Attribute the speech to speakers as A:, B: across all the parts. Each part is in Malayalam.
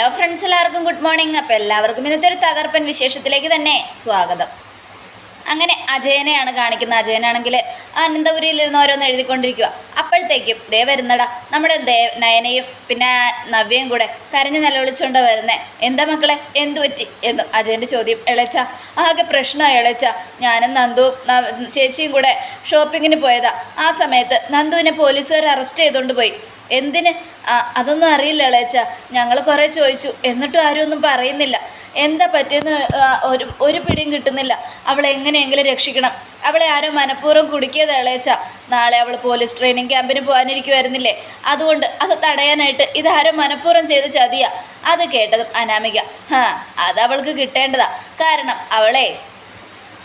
A: ഹലോ ഫ്രണ്ട്സ് എല്ലാവർക്കും ഗുഡ് മോർണിംഗ് അപ്പോൾ എല്ലാവർക്കും ഇന്നത്തെ ഒരു തകർപ്പൻ വിശേഷത്തിലേക്ക് തന്നെ സ്വാഗതം. അജയനെയാണ് കാണിക്കുന്നത്. അജയനാണെങ്കിൽ അനന്തപുരിയിലിരുന്ന് ഓരോന്ന് എഴുതിക്കൊണ്ടിരിക്കുക അപ്പോഴത്തേക്കും ദേ വരുന്നടാ നമ്മുടെ ദേ നയനയും പിന്നെ നവ്യയും കൂടെ കരഞ്ഞു നിലവിളിച്ചുകൊണ്ട് വരുന്നേ. എന്താ മക്കളെ എന്തു പറ്റി? എന്നും അജയന്റെ ചോദ്യം ഇളച്ച. ആകെ പ്രശ്നമായി ഇളച്ച. ഞാനും നന്ദുവും ചേച്ചിയും കൂടെ ഷോപ്പിങ്ങിന് പോയതാ. ആ സമയത്ത് നന്ദുവിനെ പോലീസുകാർ അറസ്റ്റ് ചെയ്തുകൊണ്ട് പോയി. എന്തിന്? അതൊന്നും അറിയില്ല ഇളയച്ച ഞങ്ങൾ കുറേ ചോദിച്ചു. എന്നിട്ടും ആരും ഒന്നും പറയുന്നില്ല. എന്താ പറ്റിയെന്ന് ഒരു ഒരു പിടിയും കിട്ടുന്നില്ല. അവളെ എങ്ങനെയെങ്കിലും രക്ഷിക്കണം. അവളെ ആരോ മനഃപൂർവം കുടുക്കിയത് ഇളയച്ച. നാളെ അവൾ പോലീസ് ട്രെയിനിങ് ക്യാമ്പിന് പോകാനിരിക്കുമായിരുന്നില്ലേ അതുകൊണ്ട് അത് തടയാനായിട്ട് ഇതാരോ മനഃപൂർവം ചെയ്ത് ചതിയാ. അത് കേട്ടതും അനാമിക. ഹാ അത് അവൾക്ക് കിട്ടേണ്ടതാ. കാരണം അവളെ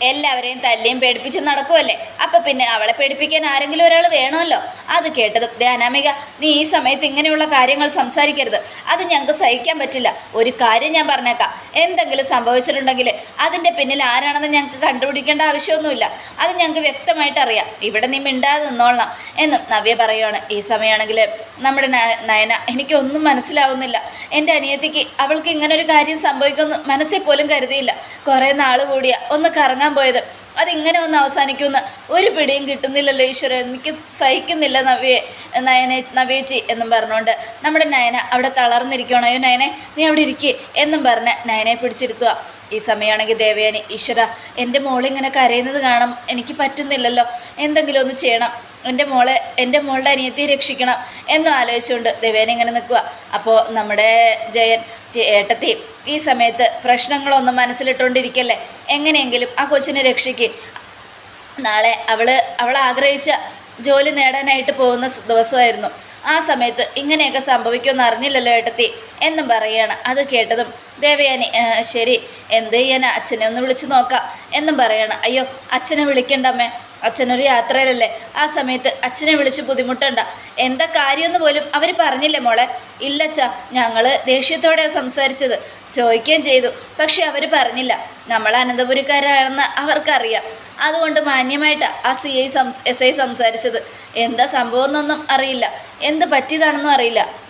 A: എല്ലാവരെയും തല്ലിയും പേടിപ്പിച്ച് നടക്കുമല്ലേ അപ്പം പിന്നെ അവളെ പേടിപ്പിക്കാൻ ആരെങ്കിലും ഒരാൾ വേണമല്ലോ? അത് കേട്ടതും ദേ അനാമിക നീ ഈ സമയത്ത് ഇങ്ങനെയുള്ള കാര്യങ്ങൾ സംസാരിക്കരുത്. അത് ഞങ്ങൾക്ക് സഹിക്കാൻ പറ്റില്ല. ഒരു കാര്യം ഞാൻ പറഞ്ഞേക്കാം. എന്തെങ്കിലും സംഭവിച്ചിട്ടുണ്ടെങ്കിൽ അതിന്റെ പിന്നിൽ ആരാണെന്ന് ഞങ്ങൾക്ക് കണ്ടുപിടിക്കേണ്ട ആവശ്യമൊന്നുമില്ല. അത് ഞങ്ങൾക്ക് വ്യക്തമായിട്ട് അറിയാം. ഇവിടെ നീ മിണ്ടാതെ നിന്നോളാം എന്നും നവ്യ പറയുവാണ്. ഈ സമയമാണെങ്കിൽ നമ്മുടെ നയന എനിക്കൊന്നും മനസ്സിലാവുന്നില്ല. എന്റെ അനിയത്തിക്ക് അവൾക്ക് ഇങ്ങനെ ഒരു കാര്യം സംഭവിക്കുമെന്ന് മനസ്സിൽ പോലും കരുതിയില്ല. കുറേ നാൾ കൂടിയ ഒന്ന് കറങ്ങാൻ പോയത്. അതിങ്ങനെ ഒന്ന് അവസാനിക്കുമെന്ന് ഒരു പിടിയും കിട്ടുന്നില്ലല്ലോ ഈശ്വര എനിക്ക് സഹിക്കുന്നില്ല നവ്യെ നയന നവ്യേച്ചി എന്നും പറഞ്ഞുകൊണ്ട്. നമ്മുടെ നയന അവിടെ തളർന്നിരിക്കണോ അയ്യോ നയനെ നീ അവിടെ ഇരിക്കേ എന്നും പറഞ്ഞ് നയനെ പിടിച്ചിരുത്തുക ഈ സമയമാണെങ്കിൽ ദേവയാനി ഈശ്വര എന്റെ മോളിങ്ങനെ കരയുന്നത് കാണാം എനിക്ക് പറ്റുന്നില്ലല്ലോ. എന്തെങ്കിലും ഒന്ന് ചെയ്യണം. എന്റെ മോളെ എന്റെ മോളുടെ അനിയത്തിയെ രക്ഷിക്കണം എന്നും ആലോചിച്ചുകൊണ്ട് ദേവേന ഇങ്ങനെ നിൽക്കുക അപ്പോൾ നമ്മുടെ ജയൻ ഏട്ടത്തെയും ഏട്ടത്തി ഈ സമയത്ത് പ്രശ്നങ്ങളൊന്നും മനസ്സിലിട്ടുകൊണ്ടിരിക്കല്ലേ എങ്ങനെയെങ്കിലും ആ കൊച്ചിനെ രക്ഷിക്ക്. നാളെ അവൾ അവൾ ആഗ്രഹിച്ച ജോലി നേടാനായിട്ട് പോകുന്ന ദിവസമായിരുന്നു. ആ സമയത്ത് ഇങ്ങനെയൊക്കെ സംഭവിക്കുമെന്ന് അറിഞ്ഞില്ലല്ലോ ഏട്ടത്തി എന്നും പറയുകയാണ്. അത് കേട്ടതും ദേവയാനി ശരി എന്ത് ചെയ്യാനാ? അച്ഛനെ ഒന്ന് വിളിച്ചു നോക്കാം എന്നും പറയാണ് അയ്യോ അച്ഛനെ വിളിക്കണ്ടമ്മേ. അച്ഛനൊരു യാത്രയിലല്ലേ? ആ സമയത്ത് അച്ഛനെ വിളിച്ച് ബുദ്ധിമുട്ടണ്ട. എന്താ കാര്യമെന്ന് പോലും അവർ പറഞ്ഞില്ലേ മോളെ. ഇല്ലച്ച ഞങ്ങൾ ദേഷ്യത്തോടെയാണ് സംസാരിച്ചത്. ചോദിക്കുകയും ചെയ്തു. പക്ഷെ അവർ പറഞ്ഞില്ല. നമ്മൾ അനന്തപുരിക്കാരാണെന്ന് അവർക്കറിയാം. അതുകൊണ്ട് മാന്യമായിട്ടാണ് ആ സി ഐ സംസ് എസ് ഐ സംസാരിച്ചത്. എന്താ സംഭവം എന്നൊന്നും അറിയില്ല. എന്ത് പറ്റിയതാണെന്നും അറിയില്ല.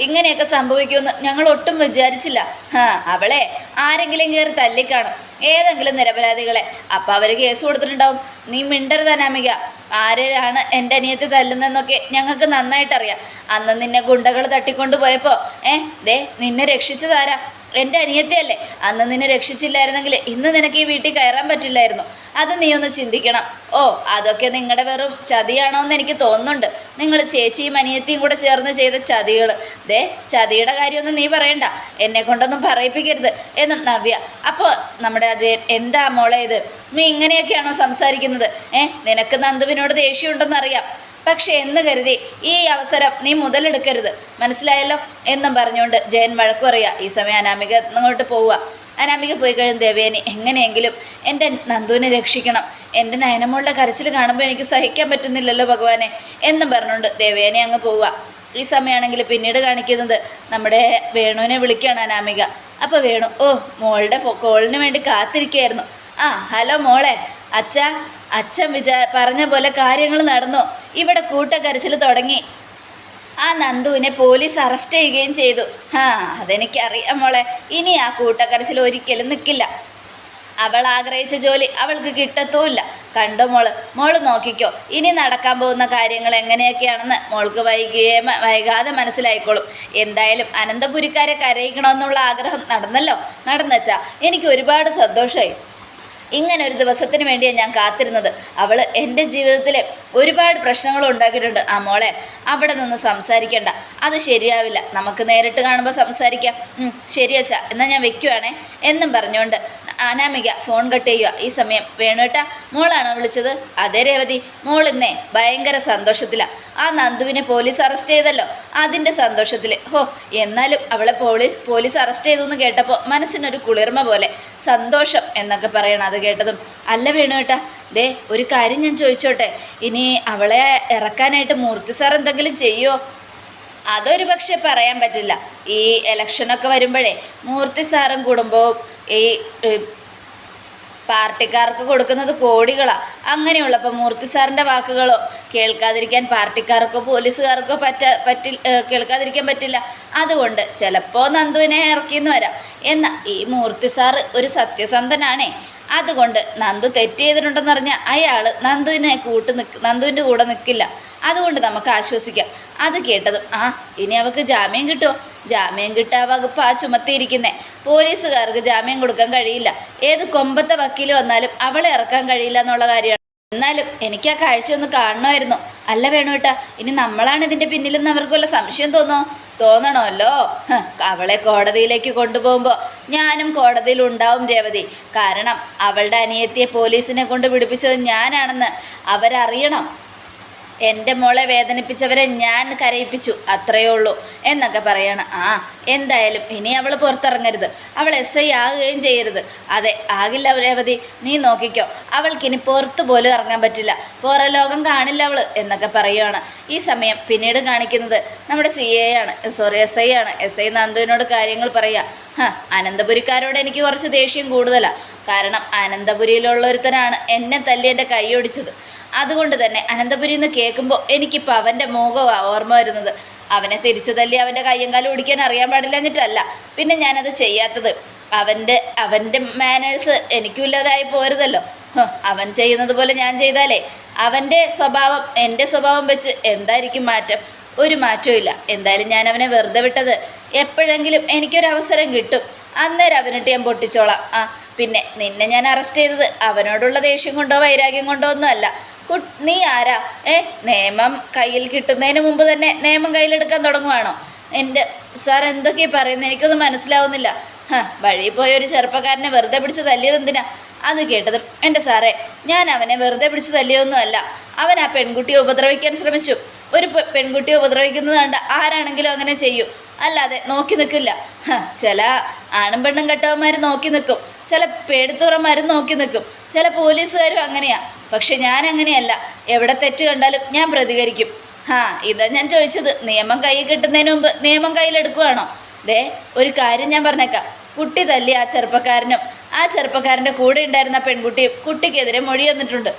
A: ഇങ്ങനെയൊക്കെ സംഭവിക്കുമെന്ന് ഞങ്ങൾ ഒട്ടും വിചാരിച്ചില്ല. ആ അവളെ ആരെങ്കിലും കയറി തല്ലിക്കാണും. ഏതെങ്കിലും നിരപരാധികളെ. അപ്പം അവർ കേസ് കൊടുത്തിട്ടുണ്ടാവും. നീ മിണ്ടരുത് അനാമിക. ആരെയാണ് എന്റെ അനിയത്തി തല്ലുന്നതെന്നൊക്കെ ഞങ്ങൾക്ക് നന്നായിട്ടറിയാം. അന്ന് നിന്നെ ഗുണ്ടകൾ തട്ടിക്കൊണ്ട് പോയപ്പോൾ ഏ ദേ നിന്നെ രക്ഷിച്ചതാരാ? എന്റെ അനിയത്തിയല്ലേ. അന്ന് നിന്നെ രക്ഷിച്ചില്ലായിരുന്നെങ്കിൽ ഇന്ന് നിനക്ക് ഈ വീട്ടിൽ കയറാൻ പറ്റില്ലായിരുന്നു. അത് നീ ഒന്ന് ചിന്തിക്കണം. ഓ അതൊക്കെ നിങ്ങളുടെ വെറും ചതിയാണോ എന്ന് എനിക്ക് തോന്നുന്നുണ്ട്. നിങ്ങൾ ചേച്ചിയും അനിയത്തിയും കൂടെ ചേർന്ന് ചെയ്ത ചതികൾ ദേ ചതിയുടെ കാര്യമൊന്നും നീ പറയണ്ട. എന്നെ കൊണ്ടൊന്നും പറയിപ്പിക്കരുത് എന്നും നവ്യ. അപ്പോൾ നമ്മുടെ അജയൻ എന്താ മോളെ ഇത്? നീ ഇങ്ങനെയൊക്കെയാണോ സംസാരിക്കുന്നത്? ഏ നിനക്ക് നന്ദുവിനോട് ദേഷ്യമുണ്ടെന്നറിയാം. പക്ഷെ എന്ന് കരുതി ഈ അവസരം നീ മുതലെടുക്കരുത്. മനസ്സിലായല്ലോ? എന്നും പറഞ്ഞുകൊണ്ട് ജയൻ വഴക്കു പറയുക ഈ സമയം അനാമിക അങ്ങോട്ട് പോവുക. അനാമിക പോയി കഴിയും ദേവേനി എങ്ങനെയെങ്കിലും എന്റെ നന്ദുവിനെ രക്ഷിക്കണം. എന്റെ നയനമോളുടെ കരച്ചിൽ കാണുമ്പോൾ എനിക്ക് സഹിക്കാൻ പറ്റുന്നില്ലല്ലോ ഭഗവാനെ എന്നും പറഞ്ഞുകൊണ്ട് ദേവേനെ അങ്ങ് പോവുക. ഈ സമയമാണെങ്കിൽ പിന്നീട് കാണിക്കുന്നത് നമ്മുടെ വേണുവിനെ വിളിക്കുകയാണ് അനാമിക. അപ്പോൾ വേണു. ഓ മോളുടെ കോളിന് വേണ്ടി കാത്തിരിക്കുകയായിരുന്നു ആ ഹലോ മോളെ. അച്ഛ അച്ഛൻ വിചാ പറഞ്ഞ പോലെ കാര്യങ്ങൾ നടന്നു. ഇവിടെ കൂട്ടക്കരച്ചിൽ തുടങ്ങി. ആ നന്ദുവിനെ പോലീസ് അറസ്റ്റ് ചെയ്യുകയും ചെയ്തു. ആ അതെനിക്കറിയാം മോളെ. ഇനി ആ കൂട്ടക്കരച്ചിൽ ഒരിക്കലും നിൽക്കില്ല അവൾ ആഗ്രഹിച്ച ജോലി അവൾക്ക് കിട്ടത്തുമില്ല. കണ്ടോ മോൾ? മോൾ നോക്കിക്കോ. ഇനി നടക്കാൻ പോകുന്ന കാര്യങ്ങൾ എങ്ങനെയൊക്കെയാണെന്ന് മോൾക്ക് വൈകിയേ വൈകാതെ മനസ്സിലായിക്കോളും. എന്തായാലും അനന്തപുരിക്കാരെ കരയിക്കണമെന്നുള്ള ആഗ്രഹം നടന്നല്ലോ. നടന്നച്ചാ എനിക്ക് ഒരുപാട് സന്തോഷമായി ഇങ്ങനെ ഒരു ദിവസത്തിന് വേണ്ടിയാണ് ഞാൻ കാത്തിരുന്നത്. അവൾ എന്റെ ജീവിതത്തിൽ ഒരുപാട് പ്രശ്നങ്ങൾ ഉണ്ടാക്കിയിട്ടുണ്ട്. ആ മോളെ അവിടെ നിന്ന് സംസാരിക്കണ്ട. അത് ശരിയാവില്ല. നമുക്ക് നേരിട്ട് കാണുമ്പോൾ സംസാരിക്കാം. ശരിയച്ചാ. ശരി എന്നാൽ ഞാൻ വെക്കുവാണേ. എന്നും പറഞ്ഞുകൊണ്ട് അനാമിക ഫോൺ കട്ട് ചെയ്യുക. ഈ സമയം വേണുവേട്ട മോളാണോ വിളിച്ചത്? അതെ രേവതി മോൾ ഇന്നേ ഭയങ്കര സന്തോഷത്തിലാണ് ആ നന്ദുവിനെ പോലീസ് അറസ്റ്റ് ചെയ്തല്ലോ. അതിന്റെ സന്തോഷത്തിൽ ഹോ എന്നാലും അവളെ പോലീസ് പോലീസ് അറസ്റ്റ് ചെയ്തു എന്ന് കേട്ടപ്പോൾ മനസ്സിനൊരു കുളിർമ പോലെ സന്തോഷം എന്നൊക്കെ പറയണം അത് കേട്ടതും. അല്ല വേണുവേട്ടാ ദേ ഒരു കാര്യം ഞാൻ ചോദിച്ചോട്ടെ. ഇനി അവളെ ഇറക്കാനായിട്ട് മൂർത്തി സാർ എന്തെങ്കിലും ചെയ്യുമോ അതൊരു പക്ഷേ പറയാൻ പറ്റില്ല. ഈ ഇലക്ഷനൊക്കെ വരുമ്പോഴേ മൂർത്തി സാറും കുടുംബവും ഈ പാർട്ടിക്കാർക്ക് കൊടുക്കുന്നത് കോടികളാ. അങ്ങനെയുള്ളപ്പോൾ മൂർത്തി സാറിന്റെ വാക്കുകളോ കേൾക്കാതിരിക്കാൻ പാർട്ടിക്കാർക്കോ പോലീസുകാർക്കോ പറ്റ പറ്റി കേൾക്കാതിരിക്കാൻ പറ്റില്ല. അതുകൊണ്ട് ചിലപ്പോൾ നന്ദുവിനെ ഇറക്കിയെന്ന് വരാം. എന്നാൽ ഈ മൂർത്തി സാറ് ഒരു സത്യസന്ധനാണേ. അതുകൊണ്ട് നന്ദു തെറ്റ് ചെയ്തിട്ടുണ്ടെന്ന് പറഞ്ഞാൽ അയാൾ നന്ദുവിനെ കൂട്ട് നിൽക്ക് നന്ദുവിന്റെ കൂടെ നിൽക്കില്ല അതുകൊണ്ട് നമുക്ക് ആശ്വസിക്കാം. അത് കേട്ടതും ആ ഇനി അവൾക്ക് ജാമ്യം കിട്ടുമോ ജാമ്യം കിട്ടാ വകുപ്പ് ആ ചുമത്തിയിരിക്കുന്നേ. പോലീസുകാർക്ക് ജാമ്യം കൊടുക്കാൻ കഴിയില്ല. ഏത് കൊമ്പത്തെ വക്കീൽ വന്നാലും അവളെ ഇറക്കാൻ കഴിയില്ല എന്നുള്ള കാര്യമാണ്. എന്നാലും എനിക്ക് ആ കാഴ്ച ഒന്ന് കാണണമായിരുന്നു. അല്ല വേണുവേട്ടാ ഇനി നമ്മളാണ് ഇതിന്റെ പിന്നിലെന്ന് അവർക്ക് വല്ല സംശയം തോന്നോ? തോന്നണമല്ലോ. അവളെ കോടതിയിലേക്ക് കൊണ്ടുപോകുമ്പോൾ ഞാനും കോടതിയിൽ ഉണ്ടാവും രേവതി. കാരണം അവളുടെ അനിയത്തിയെ പോലീസിനെ കൊണ്ട് പിടിപ്പിച്ചത് ഞാനാണെന്ന് അവരറിയണം. എന്റെ മോളെ വേദനിപ്പിച്ചവരെ ഞാൻ കരയിപ്പിച്ചു അത്രയേ ഉള്ളൂ എന്നൊക്കെ പറയണം. ആ എന്തായാലും ഇനി അവൾ പുറത്തിറങ്ങരുത്. അവൾ എസ് ഐ ആകുകയും ചെയ്യരുത്. അതെ ആകില്ല രേവതി നീ നോക്കിക്കോ അവൾക്കിനി പുറത്തു പോലും ഇറങ്ങാൻ പറ്റില്ല. പുറം ലോകം കാണില്ല അവൾ എന്നൊക്കെ പറയുകയാണ് ഈ സമയം പിന്നീട് കാണിക്കുന്നത് നമ്മുടെ സി എ ആണ്. സോറി എസ് ഐ ആണ്. എസ് ഐ നന്ദുവിനോട് കാര്യങ്ങൾ പറയുക അനന്തപുരിക്കാരോട് എനിക്ക് കുറച്ച് ദേഷ്യം കൂടുതലാണ് കാരണം അനന്തപുരിയിലുള്ളൊരുത്തനാണ് എന്നെ തല്ലി എന്റെ കൈ ഒടിച്ചത്. അതുകൊണ്ട് തന്നെ അനന്തപുരിയിൽ നിന്ന് കേൾക്കുമ്പോൾ എനിക്കിപ്പോൾ അവന്റെ മുഖമാണ് ഓർമ്മ വരുന്നത്. അവനെ തിരിച്ചു തല്ലി അവന്റെ കയ്യും കാലും ഓടിക്കാൻ അറിയാൻ പാടില്ല എന്നിട്ടല്ല. പിന്നെ ഞാനത് ചെയ്യാത്തത് അവന്റെ അവന്റെ മാനേഴ്സ് എനിക്കും ഇല്ലാതായി പോരുതല്ലോ. അവൻ ചെയ്യുന്നത് പോലെ ഞാൻ ചെയ്താലേ. അവന്റെ സ്വഭാവം എന്റെ സ്വഭാവം വെച്ച് എന്തായിരിക്കും മാറ്റം? ഒരു മാറ്റവും ഇല്ല എന്തായാലും ഞാൻ അവനെ വെറുതെ വിട്ടത് എപ്പോഴെങ്കിലും എനിക്കൊരു അവസരം കിട്ടും. അന്നേരം അവനിട്ട് ഞാൻ പൊട്ടിച്ചോളാം. ആ പിന്നെ നിന്നെ ഞാൻ അറസ്റ്റ് ചെയ്തത് അവനോടുള്ള ദേഷ്യം കൊണ്ടോ വൈരാഗ്യം കൊണ്ടോ ഒന്നും അല്ല നീ ആരാ? ഏ നിയമം കയ്യിൽ കിട്ടുന്നതിന് മുമ്പ് തന്നെ നിയമം കയ്യിലെടുക്കാൻ തുടങ്ങുവാണോ? എന്റെ സാർ എന്തൊക്കെയാ പറയുന്നത് എനിക്കൊന്നും മനസ്സിലാവുന്നില്ല. വഴി പോയ ഒരു ചെറുപ്പക്കാരനെ വെറുതെ പിടിച്ച് തല്ലിയത് എന്തിനാ? അത് കേട്ടതും എന്റെ സാറേ ഞാൻ അവനെ വെറുതെ പിടിച്ച് തല്ലിയൊന്നും അല്ല അവൻ ആ പെൺകുട്ടിയെ ഉപദ്രവിക്കാൻ ശ്രമിച്ചു. ഒരു പെൺകുട്ടി പെൺകുട്ടിയെ ഉപദ്രവിക്കുന്നത് കണ്ട് ആരാണെങ്കിലും അങ്ങനെ ചെയ്യും. അല്ലാതെ നോക്കി നിൽക്കില്ല ചില ആണും പെണ്ണും കെട്ടവന്മാർ നോക്കി നിൽക്കും ചില പേടിത്തുറന്മാരും നോക്കി നിൽക്കും ചില പോലീസുകാരും അങ്ങനെയാ. പക്ഷെ ഞാൻ അങ്ങനെയല്ല. എവിടെ തെറ്റ് കണ്ടാലും ഞാൻ പ്രതികരിക്കും. ഹാ ഇതാ ഞാൻ ചോദിച്ചത്. നിയമം കൈ കിട്ടുന്നതിന് മുമ്പ് നിയമം കയ്യിലെടുക്കുവാണോ? ദേ ഒരു കാര്യം ഞാൻ പറഞ്ഞേക്കാം. കുട്ടി തല്ലി ആ ചെറുപ്പക്കാരനും ആ ചെറുപ്പക്കാരന്റെ കൂടെ ഉണ്ടായിരുന്ന പെൺകുട്ടിയും കുട്ടിക്കെതിരെ മൊഴി തന്നിട്ടുണ്ട്.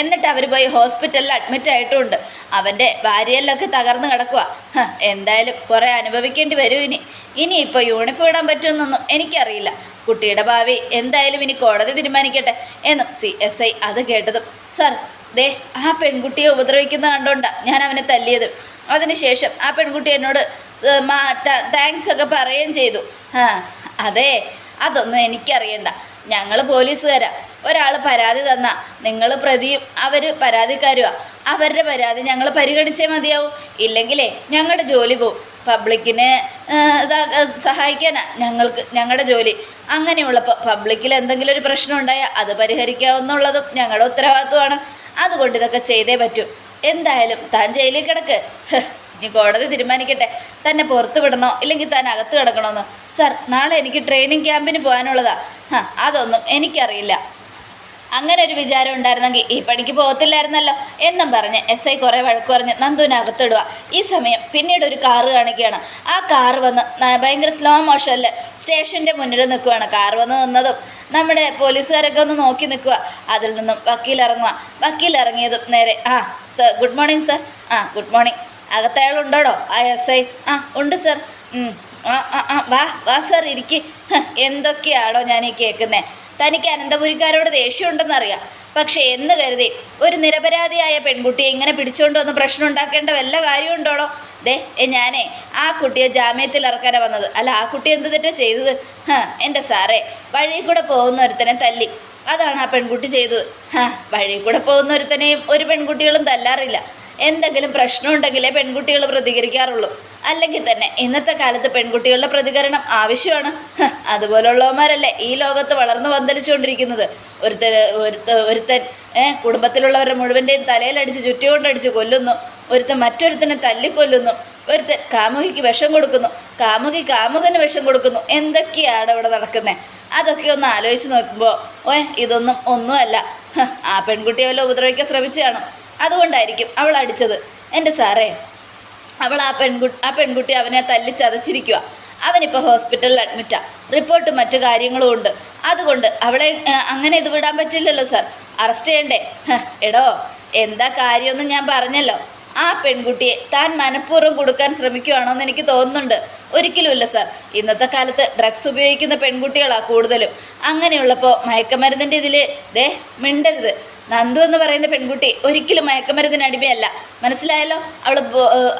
A: എന്നിട്ട് അവർ പോയി ഹോസ്പിറ്റലിൽ അഡ്മിറ്റ് ആയിട്ടുണ്ട്. അവന്റെ ഭാര്യയിലൊക്കെ തകർന്ന് കിടക്കുക എന്തായാലും കുറേ അനുഭവിക്കേണ്ടി വരും ഇനി. ഇനിയിപ്പോൾ യൂണിഫോം ഇടാൻ പറ്റുമെന്നൊന്നും എനിക്കറിയില്ല. കുട്ടിയുടെ ഭാവി എന്തായാലും ഇനി കോടതി തീരുമാനിക്കട്ടെ എന്നും സി എസ് ഐ അത് കേട്ടതും. സർ ദേ ആ പെൺകുട്ടിയെ ഉപദ്രവിക്കുന്ന കണ്ടോണ്ടാ ഞാൻ അവനെ തല്ലിയത്. അതിനുശേഷം ആ പെൺകുട്ടി എന്നോട് താങ്ക്സ് ഒക്കെ പറയുകയും ചെയ്തു. ആ അതെ അതൊന്നും എനിക്കറിയണ്ട. ഞങ്ങൾ പോലീസുകാരാ. ഒരാൾ പരാതി തന്ന. നിങ്ങൾ പ്രതിയും അവർ പരാതിക്കാരുമാണ് അവരുടെ പരാതി ഞങ്ങൾ പരിഗണിച്ചേ മതിയാവും. ഇല്ലെങ്കിലേ ഞങ്ങളുടെ ജോലി പോവും. പബ്ലിക്കിനെ ഇതാ സഹായിക്കാനാ ഞങ്ങൾക്ക് ഞങ്ങളുടെ ജോലി. അങ്ങനെയുള്ളപ്പോൾ പബ്ലിക്കിൽ എന്തെങ്കിലും ഒരു പ്രശ്നം ഉണ്ടായാൽ അത് പരിഹരിക്കാവുന്നുള്ളതും ഞങ്ങളുടെ ഉത്തരവാദിത്വമാണ്. അതുകൊണ്ട് ഇതൊക്കെ ചെയ്തേ പറ്റൂ. എന്തായാലും താൻ ജയിലിൽ കിടക്ക്. ഇനി കോടതി തീരുമാനിക്കട്ടെ. തന്നെ പുറത്ത് വിടണോ? ഇല്ലെങ്കിൽ താൻ അകത്ത് കിടക്കണമെന്ന് സാർ നാളെ എനിക്ക് ട്രെയിനിങ് ക്യാമ്പിന് പോകാനുള്ളതാ. ഹാ അതൊന്നും എനിക്കറിയില്ല. അങ്ങനെ ഒരു വിചാരം ഉണ്ടായിരുന്നെങ്കിൽ ഈ പണിക്ക് പോകത്തില്ലായിരുന്നല്ലോ എന്നും പറഞ്ഞ് എസ് ഐ കുറേ വഴക്ക് പറഞ്ഞ് നന്ദുവിനെ ഈ സമയം പിന്നീട് ഒരു കാറ് കാണിക്കുകയാണ്. ആ കാറ് വന്ന് ഭയങ്കര സ്ലോ മോഷനിൽ സ്റ്റേഷന്റെ മുന്നിൽ നിൽക്കുകയാണ്. കാറ് വന്ന് നിന്നതും നമ്മുടെ പോലീസുകാരൊക്കെ ഒന്ന് നോക്കി നിൽക്കുക. അതിൽ നിന്നും വക്കീലിറങ്ങുക. വക്കീലിറങ്ങിയതും നേരെ ആ സർ ഗുഡ് മോർണിംഗ് സർ ആ ഗുഡ് മോർണിംഗ് അകത്തയാളുണ്ടോടോ? ആ എസ് ഐ ആ ഉണ്ട് സർ ആ ആ വാ വാ സർ ഇരിക്ക്. എന്തൊക്കെയാണോ ഞാൻ ഈ കേൾക്കുന്നത് തനിക്ക് അനന്തപുരിക്കാരോട് ദേഷ്യമുണ്ടെന്നറിയാം. പക്ഷേ എന്ന് കരുതി? ഒരു നിരപരാധിയായ പെൺകുട്ടിയെ ഇങ്ങനെ പിടിച്ചുകൊണ്ട് വന്ന് പ്രശ്നം ഉണ്ടാക്കേണ്ട വല്ല കാര്യമുണ്ടോടോ? ദേ ഞാനേ ആ കുട്ടിയെ ജാമ്യത്തിൽ ഇറക്കാനാണ് വന്നത്. അല്ല ആ കുട്ടി എന്ത് തെറ്റാ ചെയ്തത്? ഹാ എന്റെ സാറേ വഴിയിൽ കൂടെ പോകുന്ന ഒരുത്തനെ തല്ലി. അതാണ് ആ പെൺകുട്ടി ചെയ്തത്. ഹാ വഴിയിൽ കൂടെ പോകുന്ന ഒരുത്തനെയും ഒരു പെൺകുട്ടികളും തല്ലാറില്ല. എന്തെങ്കിലും പ്രശ്നം ഉണ്ടെങ്കിലേ പെൺകുട്ടികൾ പ്രതികരിക്കാറുള്ളൂ. അല്ലെങ്കിൽ തന്നെ ഇന്നത്തെ കാലത്ത് പെൺകുട്ടികളുടെ പ്രതികരണം ആവശ്യമാണ്. അതുപോലുള്ളവന്മാരല്ലേ ഈ ലോകത്ത് വളർന്നു പന്തലിച്ചുകൊണ്ടിരിക്കുന്നത് ഒരുത്തൻ ഒരുത്ത ഒരുത്തൻ കുടുംബത്തിലുള്ളവരുടെ മുഴുവന്റെയും തലയിലടിച്ച് ചുറ്റുകൊണ്ടടിച്ച് കൊല്ലുന്നു. ഒരുത്തൻ മറ്റൊരുത്തനെ തല്ലിക്കൊല്ലുന്നു. ഒരുത്തൻ കാമുകിക്ക് വിഷം കൊടുക്കുന്നു. കാമുകി കാമുകന് വിഷം കൊടുക്കുന്നു. എന്തൊക്കെയാണ് ഇവിടെ നടക്കുന്നത് അതൊക്കെ ഒന്ന് ആലോചിച്ച് നോക്കുമ്പോൾ ഓ ഇതൊന്നും ഒന്നുമല്ല. ആ പെൺകുട്ടിയെ വല്ല ഉപദ്രവിക്കാൻ ശ്രമിച്ചതാണ്? അതുകൊണ്ടായിരിക്കും അവൾ അടിച്ചത്. എന്റെ സാറേ അവൾ ആ പെൺകുട്ടി ആ പെൺകുട്ടി അവനെ തല്ലി ചതച്ചിരിക്കുക അവനിപ്പോൾ ഹോസ്പിറ്റലിൽ അഡ്മിറ്റാണ് റിപ്പോർട്ട് മറ്റു കാര്യങ്ങളും ഉണ്ട്. അതുകൊണ്ട് അവളെ അങ്ങനെ ഇത് വിടാൻ പറ്റില്ലല്ലോ സാർ. അറസ്റ്റ് ചെയ്യണ്ടേ? എടോ എന്താ കാര്യമൊന്നും ഞാൻ പറഞ്ഞല്ലോ. ആ പെൺകുട്ടിയെ താൻ മനഃപൂർവം കൊടുക്കാൻ ശ്രമിക്കുകയാണോ എന്ന് എനിക്ക് തോന്നുന്നുണ്ട്. ഒരിക്കലുമില്ല സാർ. ഇന്നത്തെ കാലത്ത് ഡ്രഗ്സ് ഉപയോഗിക്കുന്ന പെൺകുട്ടികളാണ് കൂടുതലും. അങ്ങനെയുള്ളപ്പോൾ മയക്കമരുന്നിന്റെ ഇതിൽ ദേ മിണ്ടരുത്. നന്ദു എന്ന് പറയുന്ന പെൺകുട്ടി ഒരിക്കലും മയക്കമരുന്നിന് അടിമയല്ല. മനസ്സിലായല്ലോ? അവൾ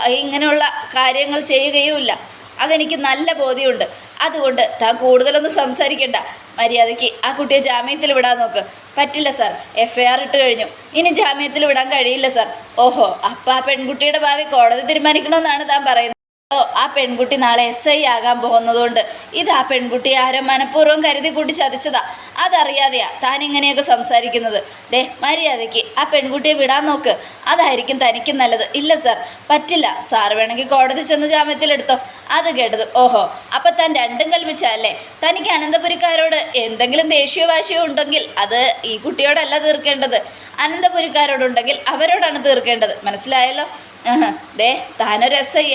A: ഇങ്ങനെയുള്ള കാര്യങ്ങൾ ചെയ്യുകയുമില്ല. അതെനിക്ക് നല്ല ബോധ്യമുണ്ട്. അതുകൊണ്ട് താൻ കൂടുതലൊന്നും സംസാരിക്കണ്ട. മര്യാദയ്ക്ക് ആ കുട്ടിയെ ജാമ്യത്തിൽ വിടാൻ നോക്ക്. പറ്റില്ല സാർ. എഫ് ഐ ആർ ഇട്ട് കഴിഞ്ഞു. ഇനി ജാമ്യത്തിൽ വിടാൻ കഴിയില്ല സാർ. ഓഹോ അപ്പം ആ പെൺകുട്ടിയുടെ ഭാവി കോടതി തീരുമാനിക്കണമെന്നാണ് താൻ പറയുന്നത്. ആ പെൺകുട്ടി നാളെ എസ് ഐ ആകാൻ പോകുന്നതുകൊണ്ട്. ഇത് ആ പെൺകുട്ടി ആരോ മനഃപൂർവം കരുതി കൂട്ടി ചതിച്ചതാ. അതറിയാതെയാ താൻ ഇങ്ങനെയൊക്കെ സംസാരിക്കുന്നത്. ദേ മര്യാദയ്ക്ക് ആ പെൺകുട്ടിയെ വിടാൻ നോക്ക്. അതായിരിക്കും തനിക്ക് നല്ലത്. ഇല്ല സാർ പറ്റില്ല. സാർ വേണമെങ്കിൽ കോടതി ചെന്ന് ജാമ്യത്തിലെടുത്തോ അത് കേട്ടത് ഓഹോ. അപ്പം താൻ രണ്ടും കൽപ്പിച്ചല്ലേ തനിക്ക് അനന്തപുരിക്കാരോട് എന്തെങ്കിലും ദേഷ്യോ വാശിയോ ഉണ്ടെങ്കിൽ അത് ഈ കുട്ടിയോടല്ല തീർക്കേണ്ടത്. അനന്തപുരിക്കാരോടുണ്ടെങ്കിൽ അവരോടാണ് തീർക്കേണ്ടത്. മനസ്സിലായല്ലോ. ദേ താനൊരു എസ് ഐ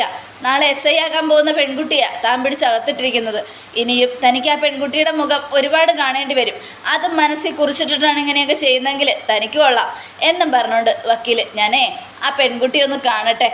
A: നാളെ എസ് ഐ ആകാൻ പോകുന്ന പെൺകുട്ടിയാ താൻ പിടിച്ചകത്തിട്ടിരിക്കുന്നത് ഇനിയും തനിക്ക് ആ പെൺകുട്ടിയുടെ മുഖം ഒരുപാട് കാണേണ്ടി വരും. അത് മനസ്സിൽ കുറിച്ചിട്ടിട്ടാണ് ഇങ്ങനെയൊക്കെ ചെയ്യുന്നതെങ്കിൽ തനിക്ക് കൊള്ളാം. എന്നും പറഞ്ഞുകൊണ്ട് വക്കീൽ ഞാനേ ആ പെൺകുട്ടി ഒന്ന് കാണട്ടെ.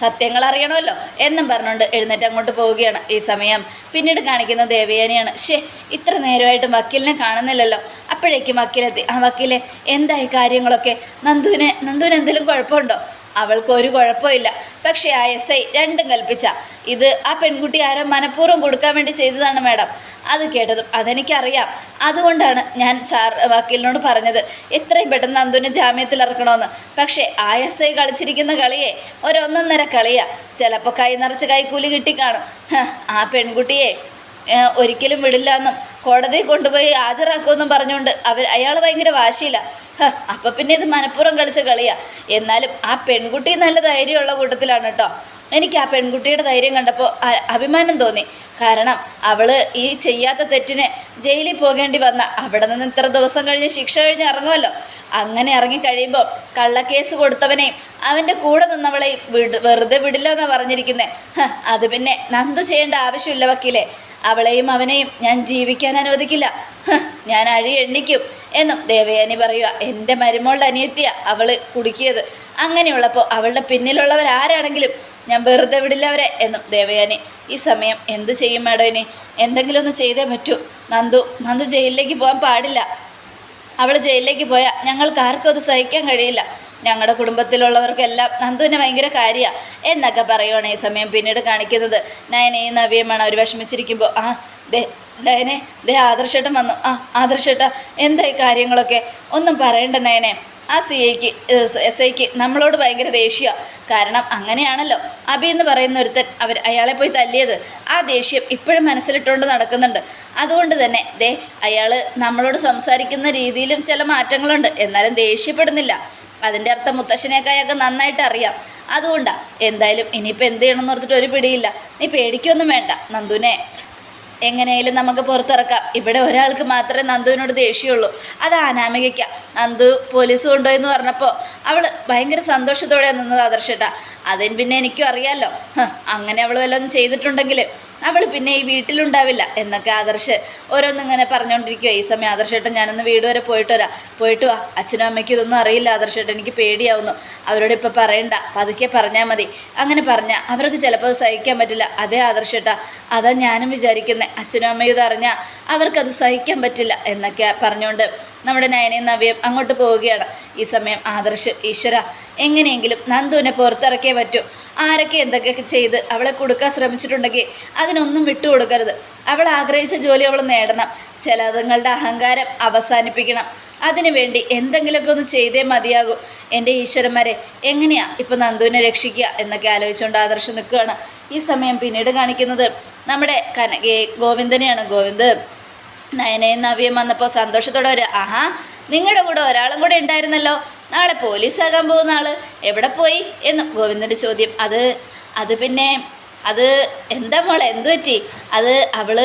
A: സത്യങ്ങൾ അറിയണമല്ലോ എന്നും പറഞ്ഞുകൊണ്ട് എഴുന്നേറ്റ് അങ്ങോട്ട് പോവുകയാണ് ഈ സമയം. പിന്നീട് കാണിക്കുന്ന ദേവയാനിയാണ്. ഷേ ഇത്ര നേരമായിട്ട് വക്കീലിനെ കാണുന്നില്ലല്ലോ. അപ്പോഴേക്കും വക്കീലെത്തി. ആ വക്കീലെ എന്തായി കാര്യങ്ങളൊക്കെ? നന്ദുവിനെ നന്ദുവിന് എന്തെങ്കിലും കുഴപ്പമുണ്ടോ? അവൾക്ക് ഒരു കുഴപ്പമില്ല. പക്ഷേ ആ എസ് ഐ രണ്ടും കൽപ്പിച്ച. ഇത് ആ പെൺകുട്ടി ആരോ മനഃപൂർവം കൊടുക്കാൻ വേണ്ടി ചെയ്തതാണ് മാഡം. അത് കേട്ടതും അതെനിക്കറിയാം. അതുകൊണ്ടാണ് ഞാൻ സാർ വക്കീലിനോട് പറഞ്ഞത് എത്രയും പെട്ടെന്ന് നന്ദുവിനെ ജാമ്യത്തിൽ ഇറക്കണമെന്ന്. പക്ഷേ ആ എസ് ഐ കളിച്ചിരിക്കുന്ന കളിയെ ഒരൊന്നൊന്നര കളിയാ. ചിലപ്പോൾ കൈ നിറച്ച് കൈക്കൂലി കിട്ടിക്കാണും. ആ പെൺകുട്ടിയെ ഒരിക്കലും വിടില്ല എന്നും കോടതി കൊണ്ടുപോയി ഹാജരാക്കുമെന്നും പറഞ്ഞുകൊണ്ട് അവർ അയാൾ ഭയങ്കര വാശിയില്ല അപ്പം പിന്നെ ഇത് മനഃപൂർവം കളിച്ച കളിയാ. എന്നാലും ആ പെൺകുട്ടി നല്ല ധൈര്യമുള്ള കൂട്ടത്തിലാണ് കേട്ടോ. എനിക്ക് ആ പെൺകുട്ടിയുടെ ധൈര്യം കണ്ടപ്പോൾ അഭിമാനം തോന്നി. കാരണം അവൾ ഈ ചെയ്യാത്ത തെറ്റിന് ജയിലിൽ പോകേണ്ടി വന്ന അവിടെ നിന്ന് ഇത്ര ദിവസം കഴിഞ്ഞ് ശിക്ഷ കഴിഞ്ഞ് ഇറങ്ങുമല്ലോ. അങ്ങനെ ഇറങ്ങി കഴിയുമ്പോൾ കള്ളക്കേസ് കൊടുത്തവനെയും അവന്റെ കൂടെ നിന്നവളെയും വിട് വെറുതെ വിടില്ല എന്നാണ് പറഞ്ഞിരിക്കുന്നത് അത് പിന്നെ നന്ദു ചെയ്യേണ്ട ആവശ്യമില്ല വക്കീലെ. അവളെയും അവനെയും ഞാൻ ജീവിക്കാൻ അനുവദിക്കില്ല. ഞാൻ അഴി എണ്ണിക്കും എന്നും ദേവയാനി പറയുക. എന്റെ മരുമോളുടെ അനിയത്തിയ അവൾ കുടുക്കിയത്. അങ്ങനെയുള്ളപ്പോൾ അവളുടെ പിന്നിലുള്ളവർ ആരാണെങ്കിലും ഞാൻ വെറുതെ വിടില്ല അവരെ എന്നും ദേവയാനി. ഈ സമയം എന്ത് ചെയ്യും മാഡം ഇനി? എന്തെങ്കിലും ഒന്ന് ചെയ്തേ പറ്റൂ. നന്ദു നന്ദു ജയിലിലേക്ക് പോകാൻ പാടില്ല. അവൾ ജയിലിലേക്ക് പോയാൽ ഞങ്ങൾക്ക് ആർക്കും അത് സഹിക്കാൻ കഴിയില്ല. ഞങ്ങളുടെ കുടുംബത്തിലുള്ളവർക്കെല്ലാം നന്ദുവിനെ ഭയങ്കര കാര്യമാണ് എന്നൊക്കെ പറയുവാണ് ഈ സമയം പിന്നീട് കാണിക്കുന്നത്. നയനയും നവ്യമാണ് അവർ വിഷമിച്ചിരിക്കുമ്പോൾ ആ ദേ നയനെ ദേ ആദർശേട്ടൻ വന്നു. ആ ആദർശേട്ട എന്തായി കാര്യങ്ങളൊക്കെ? ഒന്നും പറയണ്ട നയനെ. ആ സി ഐക്ക് എസ് ഐക്ക് നമ്മളോട് ഭയങ്കര ദേഷ്യമാണ് കാരണം അങ്ങനെയാണല്ലോ. അബി എന്ന് പറയുന്ന ഒരുത്തൻ അവർ അയാളെ പോയി തല്ലിയത്. ആ ദേഷ്യം ഇപ്പോഴും മനസ്സിലിട്ടുകൊണ്ട് നടക്കുന്നുണ്ട്. അതുകൊണ്ട് തന്നെ ദേ അയാൾ നമ്മളോട് സംസാരിക്കുന്ന രീതിയിലും ചില മാറ്റങ്ങളുണ്ട്. എന്നാലും ദേഷ്യപ്പെടുന്നില്ല. അതിന്റെ അർത്ഥം മുത്തശ്ശനെയൊക്കെ നന്നായിട്ട് അറിയാം. അതുകൊണ്ടാണ് എന്തായാലും ഇനിയിപ്പോൾ എന്ത് ചെയ്യണമെന്ന് ഓർത്തിട്ട് ഒരു പിടിയില്ല. നീ പേടിക്കൊന്നും വേണ്ട നന്ദുനെ. എങ്ങനെയായാലും നമുക്ക് പുറത്തിറക്കാം. ഇവിടെ ഒരാൾക്ക് മാത്രമേ നന്ദുവിനോട് ദേഷ്യമുള്ളൂ അത് അനാമികയ്ക്ക. നന്ദു പോലീസ് കൊണ്ടുപോയെന്ന് പറഞ്ഞപ്പോൾ അവൾ ഭയങ്കര സന്തോഷത്തോടെ നിന്നത് ആദർശേട്ടാ. അതിന് പിന്നെ എനിക്കും അറിയാമല്ലോ അങ്ങനെ അവൾ വല്ലതും ചെയ്തിട്ടുണ്ടെങ്കിൽ അവൾ പിന്നെ ഈ വീട്ടിലുണ്ടാവില്ല എന്നൊക്കെ ആദർശ് ഓരോന്നിങ്ങനെ പറഞ്ഞുകൊണ്ടിരിക്കുക ഈ സമയം ആദർശേട്ടൻ ഞാനൊന്ന് വീട് വരെ പോയിട്ട് വരാം. പോയിട്ട് വാ. അച്ഛനും അമ്മയ്ക്കും ഇതൊന്നും അറിയില്ല ആദർശേട്ടൻ എനിക്ക് പേടിയാവുന്നു. അവരോട് ഇപ്പോൾ പറയണ്ട. പതുക്കെ പറഞ്ഞാൽ മതി. അങ്ങനെ പറഞ്ഞാൽ അവർക്ക് ചിലപ്പോൾ സഹിക്കാൻ പറ്റില്ല. അതേ ആദർശേട്ടാ അതാ ഞാനും വിചാരിക്കുന്നത് അച്ഛനും അമ്മയും ഇത് അറിഞ്ഞാൽ അവർക്കത് സഹിക്കാൻ പറ്റില്ല എന്നൊക്കെ പറഞ്ഞുകൊണ്ട് നമ്മുടെ നയനയും നവ്യം അങ്ങോട്ട് പോവുകയാണ്. ഈ സമയം ആദർശ് ഈശ്വര എങ്ങനെയെങ്കിലും നന്ദുവിനെ പുറത്തിറക്കിയേ പറ്റൂ. ആരൊക്കെ എന്തൊക്കെയൊക്കെ ചെയ്ത് അവളെ കൊടുക്കാൻ ശ്രമിച്ചിട്ടുണ്ടെങ്കിൽ അതിനൊന്നും വിട്ടുകൊടുക്കരുത് അവൾ ആഗ്രഹിച്ച ജോലി അവൾ നേടണം. ചിലതുങ്ങളുടെ അഹങ്കാരം അവസാനിപ്പിക്കണം. അതിനു അതിനുവേണ്ടി എന്തെങ്കിലുമൊക്കെ ഒന്ന് ചെയ്തേ മതിയാകൂ. എന്റെ ഈശ്വരന്മാരെ എങ്ങനെയാ ഇപ്പം നന്ദുവിനെ രക്ഷിക്കുക എന്നൊക്കെ ആലോചിച്ചുകൊണ്ട് ആദർശം നിൽക്കുകയാണ്. ഈ സമയം പിന്നീട് കാണിക്കുന്നത് നമ്മുടെ കന ഏ, ഗോവിന്ദനെയാണ്. ഗോവിന്ദ് നയനയും നവ്യം വന്നപ്പോൾ സന്തോഷത്തോടെ ഒരു ആഹാ നിങ്ങളുടെ കൂടെ ഒരാളും കൂടെ ഉണ്ടായിരുന്നല്ലോ. നാളെ പോലീസാകാൻ പോകുന്ന ആൾ എവിടെ പോയി എന്ന് ഗോവിന്ദന്റെ ചോദ്യം. അത് അത് പിന്നെ അത് എന്താ മോളെ എന്തു പറ്റി? അത് അവൾ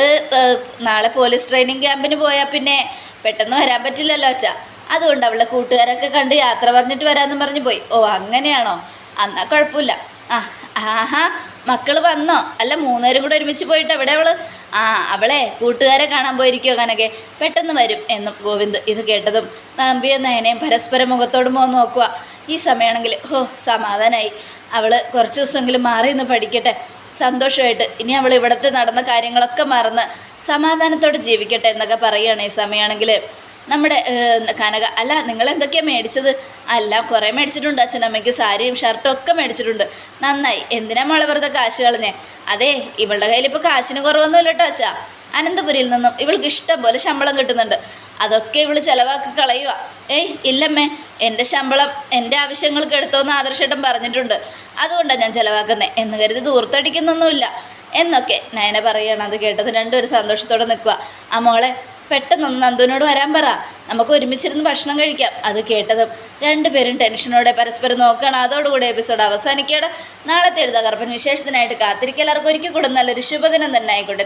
A: നാളെ പോലീസ് ട്രെയിനിങ് ക്യാമ്പിന് പോയാൽ പിന്നെ പെട്ടെന്ന് വരാൻ പറ്റില്ലല്ലോ അച്ഛാ. അതുകൊണ്ട് അവളുടെ കൂട്ടുകാരൊക്കെ കണ്ട് യാത്ര പറഞ്ഞിട്ട് വരാമെന്നും പറഞ്ഞു പോയി. ഓ അങ്ങനെയാണോ? എന്നാൽ കുഴപ്പമില്ല. ആ ആഹാ മക്കൾ വന്നോ? അല്ല മൂന്നുപേരും കൂടെ ഒരുമിച്ച് പോയിട്ട് എവിടെ അവൾ? ആ അവളെ കൂട്ടുകാരെ കാണാൻ പോയിരിക്കോ കനകെ? പെട്ടെന്ന് വരും എന്നും ഗോവിന്ദ് ഇത് കേട്ടതും നമ്പിയും നയനയും പരസ്പരം മുഖത്തോട് പോകാൻ നോക്കുക ഈ സമയമാണെങ്കിൽ ഹോ സമാധാനായി. അവൾ കുറച്ച് ദിവസമെങ്കിലും മാറി നിന്ന് പഠിക്കട്ടെ. സന്തോഷമായിട്ട്. ഇനി അവൾ ഇവിടുത്തെ നടന്ന കാര്യങ്ങളൊക്കെ മറന്ന് സമാധാനത്തോടെ ജീവിക്കട്ടെ എന്നൊക്കെ പറയുകയാണ് ഈ സമയമാണെങ്കിൽ നമ്മുടെ കനക അല്ല നിങ്ങൾ എന്തൊക്കെയാണ് മേടിച്ചത്? അല്ല കുറേ മേടിച്ചിട്ടുണ്ട് അച്ഛനമ്മയ്ക്ക് സാരിയും ഷർട്ടും ഒക്കെ മേടിച്ചിട്ടുണ്ട്. നന്നായി. എന്തിനാ മോളെ വെറുതെ കാശ് കളഞ്ഞേ? അതെ ഇവളുടെ കയ്യിൽ ഇപ്പോൾ കാശിന് കുറവൊന്നുമില്ല കേട്ടോ അച്ഛാ. അനന്തപുരിയിൽ നിന്നും ഇവൾക്ക് ഇഷ്ടം പോലെ ശമ്പളം കിട്ടുന്നുണ്ട്. അതൊക്കെ ഇവൾ ചിലവാക്കി കളയുക ഏയ് ഇല്ലമ്മേ എന്റെ ശമ്പളം എന്റെ ആവശ്യങ്ങൾക്ക് എടുത്തോന്ന് ആദർശേട്ടൻ പറഞ്ഞിട്ടുണ്ട്. അതുകൊണ്ടാണ് ഞാൻ ചിലവാക്കുന്നത് എന്ന് കരുതി ദൂർത്തടിക്കുന്നൊന്നുമില്ല എന്നൊക്കെ നയന പറയുകയാണ് അത് കേട്ടത് ഒരു സന്തോഷത്തോടെ നിൽക്കുക ആ മോളെ പെട്ടെന്നൊന്ന് നന്ദുവിനോട് വരാൻ പറ. നമുക്ക് ഒരുമിച്ചിരുന്ന് ഭക്ഷണം കഴിക്കാം. അത് കേട്ടതും രണ്ടുപേരും ടെൻഷനോടെ പരസ്പരം നോക്കുകയാണ് അതോടുകൂടി എപ്പിസോഡ് അവസാനിക്കുകയാണ്. നാളത്തെ എഴുതാകർപ്പൻ വിശേഷത്തിനായിട്ട് കാത്തിരിക്കുക. എല്ലാവർക്കും ഒരിക്കൽ കൂടെ നല്ലൊരു ശുഭദിനം തന്നെ ആയിക്കോട്ടെ.